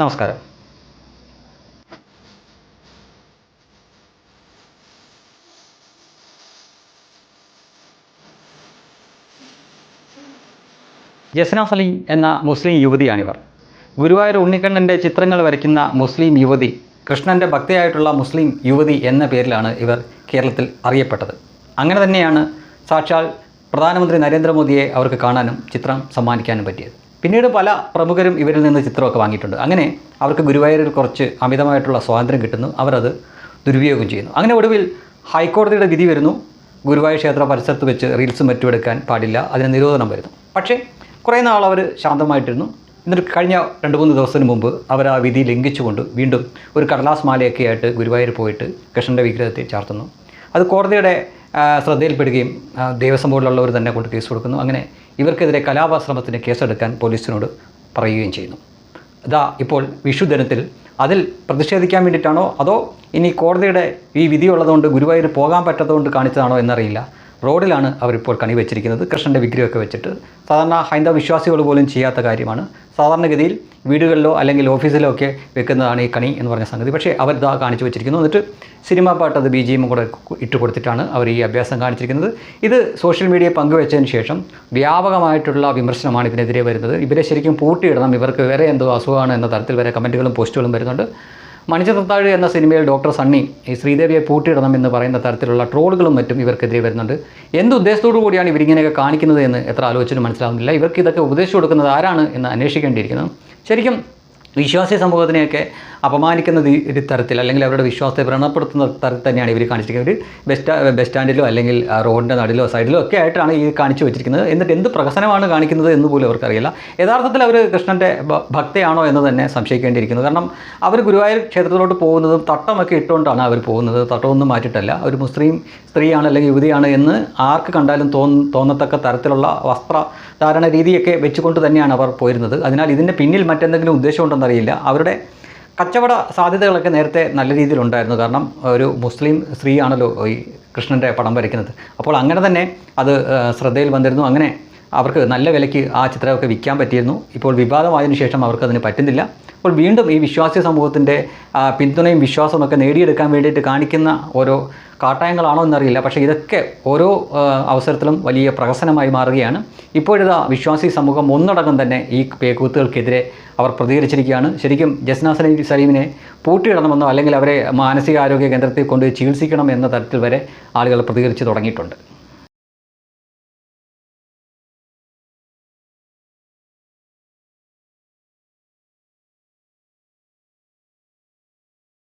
നമസ്കാരം. ജസ്ന സലീം എന്ന മുസ്ലിം യുവതിയാണിവർ. ഗുരുവായൂർ ഉണ്ണിക്കണ്ണന്റെ ചിത്രങ്ങൾ വരയ്ക്കുന്ന മുസ്ലിം യുവതി കൃഷ്ണന്റെ ഭക്തയായിട്ടുള്ള മുസ്ലിം യുവതി എന്ന പേരിലാണ് ഇവർ കേരളത്തിൽ അറിയപ്പെട്ടത്. അങ്ങനെ തന്നെയാണ് സാക്ഷാൽ പ്രധാനമന്ത്രി നരേന്ദ്രമോദിയെ അവർക്ക് കാണാനും ചിത്രം സമ്മാനിക്കാനും പറ്റിയത്. പിന്നീട് പല പ്രമുഖരും ഇവരിൽ നിന്ന് ചിത്രമൊക്കെ വാങ്ങിയിട്ടുണ്ട്. അങ്ങനെ അവർക്ക് ഗുരുവായൂരിൽ കുറച്ച് അമിതമായിട്ടുള്ള സ്വാതന്ത്ര്യം കിട്ടുന്നു. അവരത് ദുരുപയോഗം ചെയ്യുന്നു. അങ്ങനെ ഒടുവിൽ ഹൈക്കോടതിയുടെ വിധി വരുന്നു. ഗുരുവായൂർ ക്ഷേത്ര പരിസരത്ത് വെച്ച് റീൽസും മറ്റും എടുക്കാൻ പാടില്ല. അതിന് നിരോധനം വരുന്നു. പക്ഷേ കുറേ നാൾ അവർ ശാന്തമായിട്ടിരുന്നു. എന്നിട്ട് കഴിഞ്ഞ രണ്ട് മൂന്ന് ദിവസത്തിന് മുമ്പ് അവർ ആ വിധി ലംഘിച്ചുകൊണ്ട് വീണ്ടും ഒരു കടലാസ് മാലയൊക്കെ ആയിട്ട് ഗുരുവായൂർ പോയിട്ട് കൃഷ്ണന്റെ വിഗ്രഹത്തെ ചാർത്തുന്നു. അത് കോടതിയുടെ ശ്രദ്ധയിൽപ്പെടുകയും ദേവസ്വം ബോർഡിലുള്ളവർ തന്നെ കൊണ്ട് കേസ് കൊടുക്കുന്നു. അങ്ങനെ ഇവർക്കെതിരെ കലാപാശ്രമത്തിന് കേസെടുക്കാൻ പോലീസിനോട് പറയുകയും ചെയ്യുന്നു. ഇതാ ഇപ്പോൾ വിഷുദിനത്തിൽ അതിൽ പ്രതിഷേധിക്കാൻ വേണ്ടിയിട്ടാണോ? അതോ ഇനി കോടതിയുടെ ഈ വിധിയുള്ളതുകൊണ്ട് ഗുരുവായൂർ പോകാൻ പറ്റാത്തതുകൊണ്ട് കാണിച്ചതാണോ എന്നറിയില്ല. റോഡിലാണ് അവരിപ്പോൾ കണി വെച്ചിരിക്കുന്നത് കൃഷ്ണന്റെ വിഗ്രഹമൊക്കെ വെച്ചിട്ട്. സാധാരണ ഹൈന്ദവ വിശ്വാസികൾ പോലും ചെയ്യാത്ത കാര്യമാണ്. സാധാരണഗതിയിൽ വീടുകളിലോ അല്ലെങ്കിൽ ഓഫീസിലോ ഒക്കെ വെക്കുന്നതാണ് ഈ കണി എന്ന് പറഞ്ഞ സംഗതി. പക്ഷേ അവർ ഇതാ കാണിച്ചു വെച്ചിരിക്കുന്നു. എന്നിട്ട് സിനിമാ പാട്ട് അത് ബി ജി എം കൂടെ ഇട്ട് കൊടുത്തിട്ടാണ് അവർ ഈ അഭ്യാസം കാണിച്ചിരിക്കുന്നത്. ഇത് സോഷ്യൽ മീഡിയ പങ്കുവച്ചതിന് ശേഷം വ്യാപകമായിട്ടുള്ള വിമർശനമാണ് ഇതിനെതിരെ വരുന്നത്. ഇവരെ ശരിക്കും പൂട്ടിയിടണം. ഇവർക്ക് വേറെ എന്തോ അസുഖമാണ് എന്ന തരത്തിൽ വരെ കമന്റുകളും പോസ്റ്റുകളും വരുന്നുണ്ട്. മണിച്ചിത്രത്താഴ് എന്ന സിനിമയിൽ ഡോക്ടർ സണ്ണി ഈ ശ്രീദേവിയെ പൂട്ടിയിടണം എന്ന് പറയുന്ന തരത്തിലുള്ള ട്രോളുകളും മറ്റും ഇവർക്കെതിരെ വരുന്നുണ്ട്. എന്ത് ഉദ്ദേശത്തോടു കൂടിയാണ് ഇവരിങ്ങനെയൊക്കെ കാണിക്കുന്നത് എന്ന് എത്ര ആലോചിച്ചിട്ട് മനസ്സിലാവുന്നില്ല. ഇവർക്ക് ഇതൊക്കെ ഉപദേശിച്ചു കൊടുക്കുന്നത് ആരാണ് എന്ന് അന്വേഷിക്കേണ്ടിയിരിക്കുന്നു. ശരിക്കും വിശ്വാസി സമൂഹത്തിനെയൊക്കെ അപമാനിക്കുന്ന ഒരു തരത്തിൽ അല്ലെങ്കിൽ അവരുടെ വിശ്വാസത്തെ വ്രണപ്പെടുത്തുന്ന തരത്തിൽ തന്നെയാണ് ഇവർ കാണിച്ചിരിക്കുന്നത്. ഒരു ബെസ്റ്റ് സ്റ്റാ ബസ് സ്റ്റാൻഡിലോ അല്ലെങ്കിൽ റോഡിന്റെ നടുവിലോ സൈഡിലോ ഒക്കെ ആയിട്ടാണ് ഈ കാണിച്ചു വെച്ചിരിക്കുന്നത്. എന്നിട്ട് എന്ത് പ്രഹസനമാണ് കാണിക്കുന്നത് എന്ന് പോലും അവർക്കറിയില്ല. യഥാർത്ഥത്തിൽ അവർ കൃഷ്ണന്റെ ഭക്തയാണോ എന്ന് തന്നെ സംശയിക്കേണ്ടിയിരിക്കുന്നു. കാരണം അവർ ഗുരുവായൂർ ക്ഷേത്രത്തിലോട്ട് പോകുന്നതും തട്ടമൊക്കെ ഇട്ടുകൊണ്ടാണ് അവർ പോകുന്നത്. തട്ടമൊന്നും മാറ്റിയിട്ടല്ല. അവർ മുസ്ലിം സ്ത്രീയാണ് അല്ലെങ്കിൽ യുവതിയാണ് എന്ന് ആർക്ക് കണ്ടാലും തോന്ന തോന്നത്തക്ക തരത്തിലുള്ള വസ്ത്രധാരണ രീതിയൊക്കെ വെച്ചുകൊണ്ട് തന്നെയാണ് അവർ പോയിരുന്നത്. അതിനാൽ ഇതിന്റെ പിന്നിൽ മറ്റെന്തെങ്കിലും ഉദ്ദേശമുണ്ടെന്നറിയില്ല. അവരുടെ കച്ചവട സാധ്യതകളൊക്കെ നേരത്തെ നല്ല രീതിയിലുണ്ടായിരുന്നു. കാരണം ഒരു മുസ്ലിം സ്ത്രീയാണല്ലോ ഈ കൃഷ്ണന്റെ പടം വരയ്ക്കുന്നത്. അപ്പോൾ അങ്ങനെ തന്നെ അത് ശ്രദ്ധയിൽ വന്നിരുന്നു. അങ്ങനെ അവർക്ക് നല്ല വിലയ്ക്ക് ആ ചിത്രമൊക്കെ വിൽക്കാൻ പറ്റിയിരുന്നു. ഇപ്പോൾ വിവാദമായതിനു ശേഷം അവർക്ക് അതിന് പറ്റുന്നില്ല. അപ്പോൾ വീണ്ടും ഈ വിശ്വാസി സമൂഹത്തിന്റെ പിന്തുണയും വിശ്വാസമൊക്കെ നേടിയെടുക്കാൻ വേണ്ടിയിട്ട് കാണിക്കുന്ന ഓരോ കാട്ടായങ്ങളാണോ എന്നറിയില്ല. പക്ഷേ ഇതൊക്കെ ഓരോ അവസരത്തിലും വലിയ പ്രഹസനമായി മാറുകയാണ്. ഇപ്പോഴിതാ വിശ്വാസി സമൂഹം ഒന്നടങ്കം തന്നെ ഈ പേക്കൂത്തുകൾക്കെതിരെ അവർ പ്രതികരിച്ചിരിക്കുകയാണ്. ശരിക്കും ജസ്ന സലീം സലീമിനെ പൂട്ടിയിടണമെന്നോ അല്ലെങ്കിൽ അവരെ മാനസികാരോഗ്യ കേന്ദ്രത്തിൽ കൊണ്ട് ചികിത്സിക്കണം എന്ന തരത്തിൽ വരെ ആളുകൾ പ്രതികരിച്ച് തുടങ്ങിയിട്ടുണ്ട്.